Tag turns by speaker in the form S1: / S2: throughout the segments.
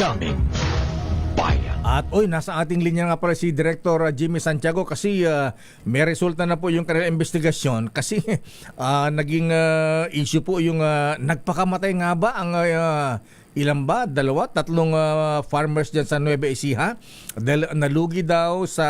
S1: daming bayan.
S2: At oy, nasa ating linya nga pala si Director uh, Jimmy Santiago kasi uh, may resulta na po yung kanilang investigasyon kasi uh, naging uh, issue po yung uh, nagpakamatay nga ba ang uh, ilan ba? Dalawa? Tatlong uh, farmers dyan sa Nueva Ecija dahil nalugi daw sa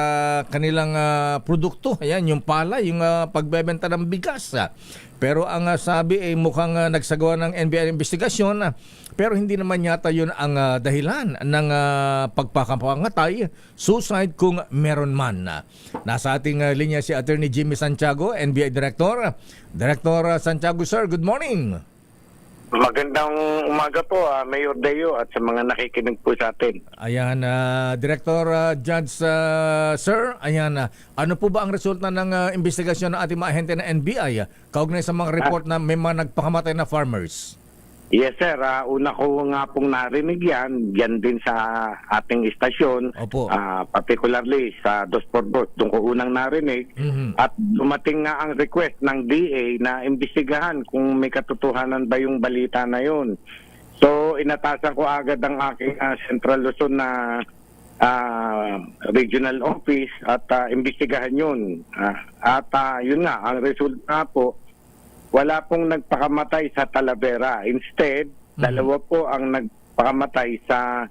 S2: kanilang uh, produkto. Ayan, yung pala, yung uh, pagbebenta ng bigas. ah. Pero ang uh, sabi ay mukhang uh, nagsagawa ng NBI investigasyon ah, pero hindi naman yata yun ang ah, dahilan ng uh, pagpakapangatay, suicide kung meron man. Ah, Nasa ating ah, linya si Attorney Jimmy Santiago, NBI Director. Director ah, Santiago, sir, good morning.
S3: Magandang umaga po, ah, Mayor Deo at sa mga nakikinig po sa atin.
S2: Ayan, ah, Director ah, Judge ah, Sir, ayan, ah, ano po ba ang resulta ng ah, investigasyon ng ating mga ahente ng NBI ah, kaugnay sa mga report na may mga nagpakamatay na farmers?
S3: Yes sir, Ah, una ko nga pong narinig yan, yan din sa ating istasyon,
S2: Opo.
S3: Ah, particularly sa Dos por Dos, doon ko unang narinig.
S2: Mhm.
S3: At dumating nga ang request ng DA na imbestigahan kung may katotohanan ba yung balita na yun. So inatasan ko agad ang aking ah, Central Luzon na ah, regional office at ah, imbestigahan yun. Ah, at ah, yun nga, ang result nga po, wala pong nagpakamatay sa Talavera. Instead,
S2: Mhm.
S3: dalawa po ang nagpakamatay sa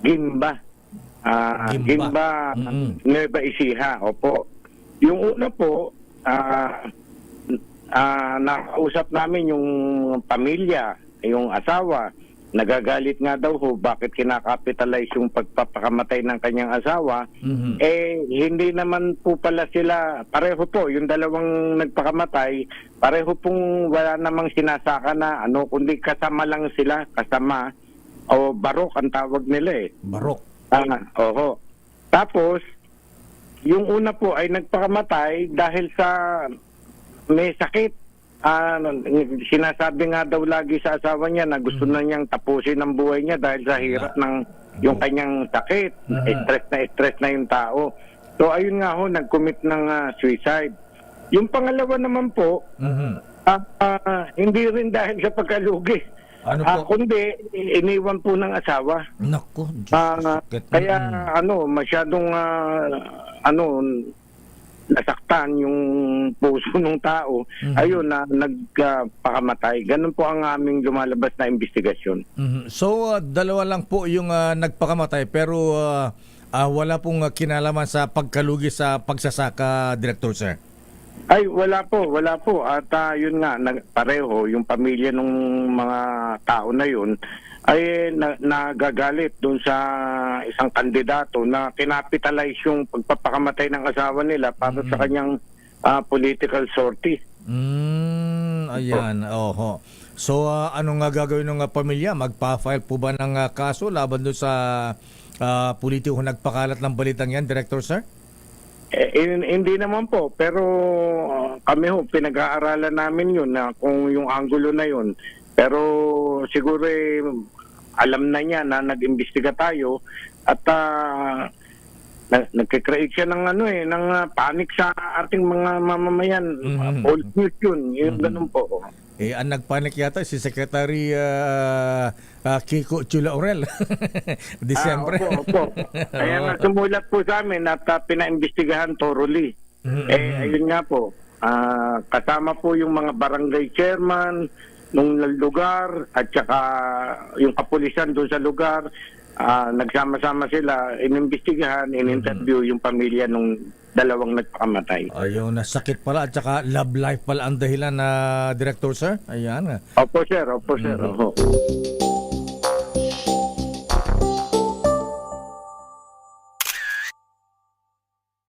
S3: Gimba. Ah,
S2: Gimba.
S3: Gimba,
S2: Mhm.
S3: Nueva Ecija. Opo. Yung una po, ah, ah, nakausap namin yung pamilya, yung asawa. Nagagalit nga daw ho bakit kinakapitalize yung pagpapakamatay ng kanyang asawa.
S2: Mhm.
S3: Eh, hindi naman po pala sila, pareho po, yung dalawang nagpakamatay, pareho pong wala namang sinasaka na ano, kundi kasama lang sila, kasama, o barok ang tawag nila eh.
S2: Barok.
S3: Ah, oho. Tapos, yung una po ay nagpakamatay dahil sa may sakit. Ah, sinasabi nga daw lagi sa asawa niya na gusto na niyang tapusin ang buhay niya dahil sa hirap ng yung kanyang sakit. Stress na stress na yung tao. So ayun nga ho, nag-commit ng ah, suicide. Yung pangalawa naman po,
S2: Mhm.
S3: ah, ah, hindi rin dahil sa pagkalugi.
S2: Ano po?
S3: kundi iniwan po ng asawa.
S2: Nako, Diyos sakit.
S3: kaya
S2: Mhm.
S3: ano, masyadong ah, ano nasaktan yung puso ng tao.
S2: Mhm.
S3: Ayun na nagpakamatay. Ganun po ang aming lumalabas na investigasyon.
S2: Mhm. So, uh, dalawa lang po yung uh, nagpakamatay pero uh, uh, wala pong uh, kinalaman sa pagkalugi sa pagsasaka, Director Sir.
S3: Ay, wala po, wala po. At ah, yun nga, nag, pareho, yung pamilya ng mga tao na yun, ay na, nagagalit doon sa isang kandidato na kinapitalize yung pagpapakamatay ng asawa nila para sa kanyang ah, political sortie.
S2: Mm, ayan, oho. So, uh, ano nga gagawin ng uh, pamilya? Magpa-file po ba ng uh, kaso laban doon sa uh, politiko nagpakalat ng balitang yan, Director Sir?
S3: Eh, hin- hindi naman po, pero uh, kami ho, pinag-aaralan namin yun na kung yung angulo na yun. Pero siguro eh, alam na niya na nag-imbestiga tayo at uh, na- nagkikreate siya ng ano eh, ng uh, panic sa ating mga mamamayan.
S2: Mhm.
S3: Old news yun, yung ganun po.
S2: Eh, ang nagpanik yata si Secretary uh, uh, Kiko Chula Orel. Disyembre.
S3: Ah, opo, opo. Kaya nga sumulat po sa amin at uh, pinaimbestigahan thoroughly.
S2: Mhm.
S3: Eh, ayun nga po. Ah, kasama po yung mga barangay chairman nung lugar at saka yung kapulisan doon sa lugar. Ah, nagsama-sama sila, inimbestigahan, in-interview yung pamilya nung dalawang nagpakamatay.
S2: Ayun, nasakit pala at saka love life pala ang dahilan na Director Sir. Ayan.
S3: Opo sir, opo sir. opo.